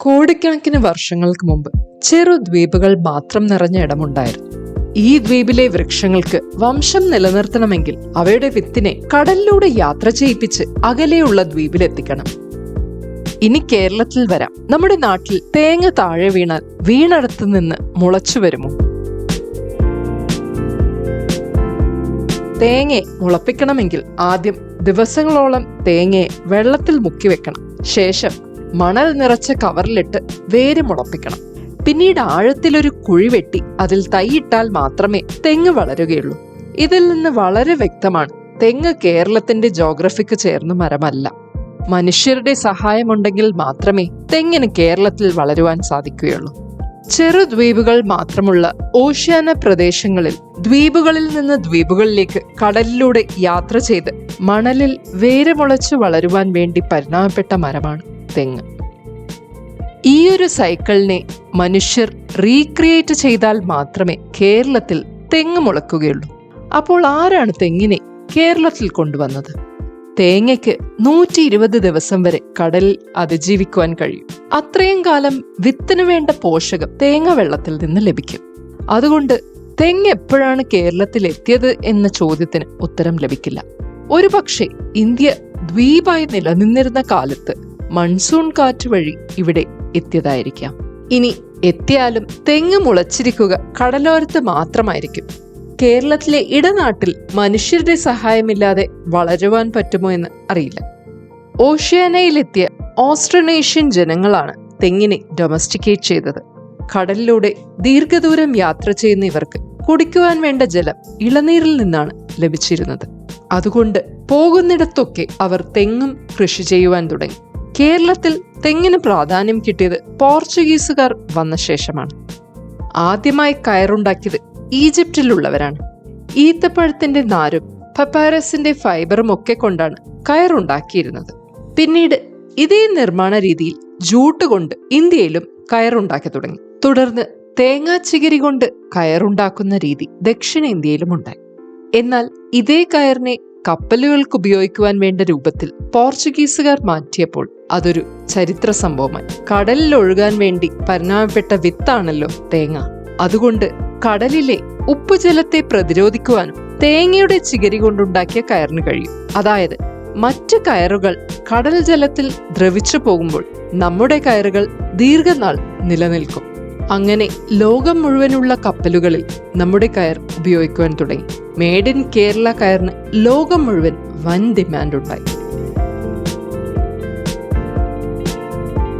കോടിക്കണക്കിന് വർഷങ്ങൾക്ക് മുമ്പ് ചെറു ദ്വീപുകൾ മാത്രം നിറഞ്ഞ ഇടമുണ്ടായിരുന്നു. ഈ ദ്വീപിലെ വൃക്ഷങ്ങൾക്ക് വംശം നിലനിർത്തണമെങ്കിൽ അവയുടെ വിത്തിനെ കടലിലൂടെ യാത്ര ചെയ്യിപ്പിച്ച് അകലെയുള്ള ദ്വീപിലെത്തിക്കണം. ഇനി കേരളത്തിൽ വരാം. നമ്മുടെ നാട്ടിൽ തേങ്ങ താഴെ വീണാൽ വീണടത്ത് നിന്ന് മുളച്ചു വരുമോ? തേങ്ങയെ മുളപ്പിക്കണമെങ്കിൽ ആദ്യം ദിവസങ്ങളോളം തേങ്ങയെ വെള്ളത്തിൽ മുക്കി വെക്കണം. ശേഷം മണൽ നിറച്ച കവറിലിട്ട് വേര് മുളപ്പിക്കണം. പിന്നീട് ആഴത്തിലൊരു കുഴി വെട്ടി അതിൽ തൈയിട്ടാൽ മാത്രമേ തെങ്ങ് വളരുകയുള്ളൂ. ഇതിൽ നിന്ന് വളരെ വ്യക്തമാണ് തെങ്ങ് കേരളത്തിന്റെ ജോഗ്രഫിക്ക് ചേർന്ന മരമല്ല. മനുഷ്യരുടെ സഹായമുണ്ടെങ്കിൽ മാത്രമേ തെങ്ങിന് കേരളത്തിൽ വളരുവാൻ സാധിക്കുകയുള്ളൂ. ചെറു ദ്വീപുകൾ മാത്രമുള്ള ഓഷ്യാന പ്രദേശങ്ങളിൽ ദ്വീപുകളിൽ നിന്ന് ദ്വീപുകളിലേക്ക് കടലിലൂടെ യാത്ര ചെയ്ത് മണലിൽ വേര് മുളച്ചു വളരുവാൻ വേണ്ടി പരിണാമപ്പെട്ട മരമാണ്. തെങ്ങ്. ഈ ഒരു സൈക്കിളിനെ മനുഷ്യർ റീക്രിയേറ്റ് ചെയ്താൽ മാത്രമേ കേരളത്തിൽ തെങ്ങ് മുളക്കുകയുള്ളൂ. അപ്പോൾ ആരാണ് തെങ്ങിനെ കേരളത്തിൽ കൊണ്ടുവന്നത്? തേങ്ങയ്ക്ക് നൂറ്റി ഇരുപത് ദിവസം വരെ കടലിൽ അതിജീവിക്കുവാൻ കഴിയും. അത്രയും കാലം വിത്തിനു വേണ്ട പോഷകം തേങ്ങ വെള്ളത്തിൽ നിന്ന് ലഭിക്കും. അതുകൊണ്ട് തെങ്ങ് എപ്പോഴാണ് കേരളത്തിൽ എത്തിയത് എന്ന ചോദ്യത്തിന് ഉത്തരം ലഭിക്കില്ല. ഒരുപക്ഷെ ഇന്ത്യ ദ്വീപായി നിലനിന്നിരുന്ന കാലത്ത് മൺസൂൺ കാറ്റ് വഴി ഇവിടെ എത്തിയതായിരിക്കാം. ഇനി എത്തിയാലും തെങ്ങ് മുളച്ചിരിക്കുക കടലോരത്ത് മാത്രമായിരിക്കും. കേരളത്തിലെ ഇടനാട്ടിൽ മനുഷ്യരുടെ സഹായമില്ലാതെ വളരുവാൻ പറ്റുമോ എന്ന് അറിയില്ല. ഓഷ്യാനയിലെത്തിയ ഓസ്ട്രനേഷ്യൻ ജനങ്ങളാണ് തെങ്ങിനെ ഡൊമസ്റ്റിക്കേറ്റ് ചെയ്തത്. കടലിലൂടെ ദീർഘദൂരം യാത്ര ചെയ്യുന്ന ഇവർക്ക് കുടിക്കുവാൻ വേണ്ട ജലം ഇളനീരിൽ നിന്നാണ് ലഭിച്ചിരുന്നത്. അതുകൊണ്ട് പോകുന്നിടത്തൊക്കെ അവർ തെങ്ങും കൃഷി ചെയ്യുവാൻ തുടങ്ങി. കേരളത്തിൽ തെങ്ങിന് പ്രാധാന്യം കിട്ടിയത് പോർച്ചുഗീസുകാർ വന്ന ശേഷമാണ്. ആദ്യമായി കയറുണ്ടാക്കിയത് ഈജിപ്തിലുള്ളവരാണ്. ഈത്തപ്പഴത്തിന്റെ നാരും പപ്പാരസിന്റെ ഫൈബറും ഒക്കെ കൊണ്ടാണ് കയറുണ്ടാക്കിയിരുന്നത്. പിന്നീട് ഇതേ നിർമ്മാണ രീതിയിൽ ജൂട്ട് കൊണ്ട് ഇന്ത്യയിലും കയറുണ്ടാക്കി തുടങ്ങി. തുടർന്ന് തേങ്ങാച്ചികിരി കൊണ്ട് കയറുണ്ടാക്കുന്ന രീതി ദക്ഷിണേന്ത്യയിലും ഉണ്ടായി. എന്നാൽ ഇതേ കയറിനെ കപ്പലുകൾക്ക് ഉപയോഗിക്കുവാൻ വേണ്ട രൂപത്തിൽ പോർച്ചുഗീസുകാർ മാറ്റിയപ്പോൾ അതൊരു ചരിത്ര സംഭവമായി. കടലിൽ ഒഴുകാൻ വേണ്ടി പരിണാമപ്പെട്ട വിത്താണല്ലോ തേങ്ങ. അതുകൊണ്ട് കടലിലെ ഉപ്പുജലത്തെ പ്രതിരോധിക്കുവാനും തേങ്ങയുടെ ചിഗരി കൊണ്ടുണ്ടാക്കിയ കയറിന് കഴിയും. അതായത് മറ്റ് കയറുകൾ കടൽ ജലത്തിൽ ദ്രവിച്ചു പോകുമ്പോൾ നമ്മുടെ കയറുകൾ ദീർഘനാൾ നിലനിൽക്കും. അങ്ങനെ ലോകം മുഴുവനുള്ള കപ്പലുകളിൽ നമ്മുടെ കയർ ഉപയോഗിക്കുവാൻ തുടങ്ങി. മേഡ് ഇൻ കേരള കയറിന് ലോകം മുഴുവൻ വൻ ഡിമാൻഡ് ഉണ്ടായി.